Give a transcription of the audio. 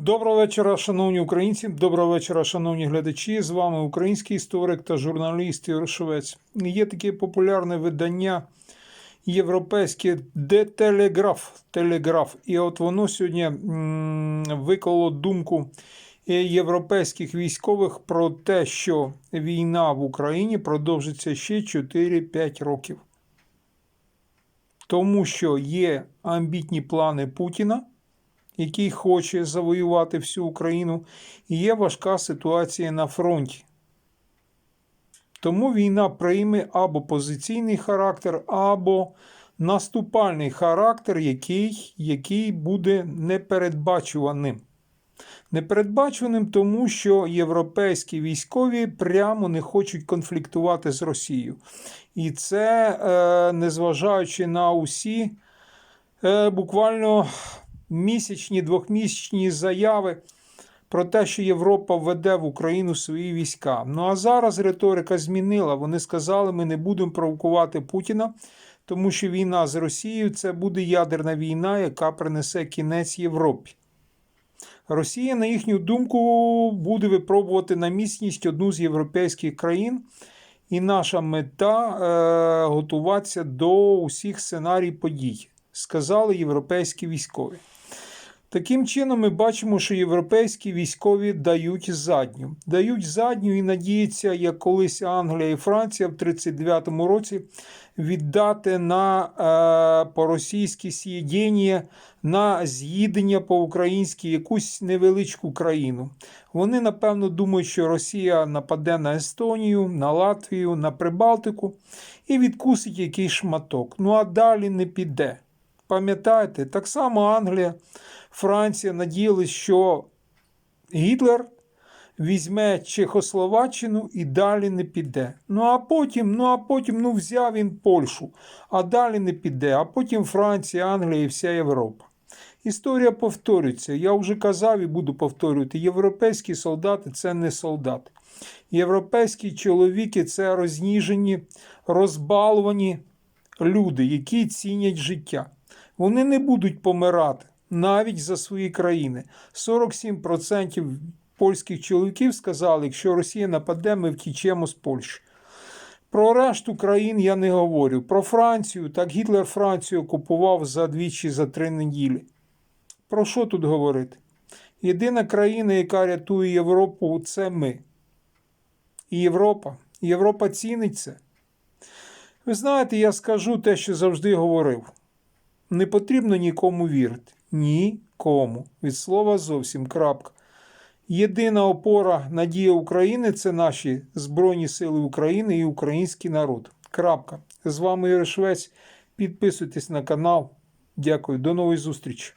Доброго вечора, шановні українці. Доброго вечора, шановні глядачі. З вами український історик та журналіст Ігор Швець. Є таке популярне видання європейське де Телеграф. Телеграф. І от воно сьогодні виклало думку європейських військових про те, що війна в Україні продовжиться ще 4-5 років. Тому що є амбітні плани Путіна який хоче завоювати всю Україну, і є важка ситуація на фронті. Тому війна прийме або позиційний характер, або наступальний характер, який, який буде непередбачуваним. Непередбачуваним тому, що європейські військові прямо не хочуть конфліктувати з Росією. І це, е, незважаючи на усі е, буквально місячні, двохмісячні заяви про те, що Європа введе в Україну свої війська. Ну а зараз риторика змінила. Вони сказали, ми не будемо провокувати Путіна, тому що війна з Росією це буде ядерна війна, яка принесе кінець Європі. Росія, на їхню думку, буде випробувати на міцність одну з європейських країн. І наша мета е, готуватися до усіх сценарій подій, сказали європейські військові. Таким чином, ми бачимо, що європейські військові дають задню. Дають задню і надіються, як колись Англія і Франція в 39-му році віддати на е, по-російськи с'єдіння, на з'їдення по-українськи якусь невеличку країну. Вони, напевно, думають, що Росія нападе на Естонію, на Латвію, на Прибалтику і відкусить якийсь шматок. Ну а далі не піде. Пам'ятаєте, так само Англія. Франція надіялась, що Гітлер візьме Чехословаччину і далі не піде. Ну а потім, ну а потім ну взяв він Польщу, а далі не піде. А потім Франція, Англія і вся Європа. Історія повторюється. Я вже казав і буду повторювати: європейські солдати це не солдати. Європейські чоловіки це розніжені, розбалувані люди, які цінять життя. Вони не будуть помирати навіть за свої країни. 47% польських чоловіків сказали, якщо Росія нападе, ми втічемо з Польщі. Про решту країн я не говорю. Про Францію, так Гітлер Францію окупував за двічі за три неділі. Про що тут говорити? Єдина країна, яка рятує Європу, це ми. І Європа. Європа цінить це. Ви знаєте, я скажу те, що завжди говорив. Не потрібно нікому вірити. Нікому. Від слова зовсім крапка. Єдина опора надія України це наші Збройні Сили України і український народ. Крапка. З вами Ігор. Підписуйтесь на канал. Дякую. До нової зустрічі.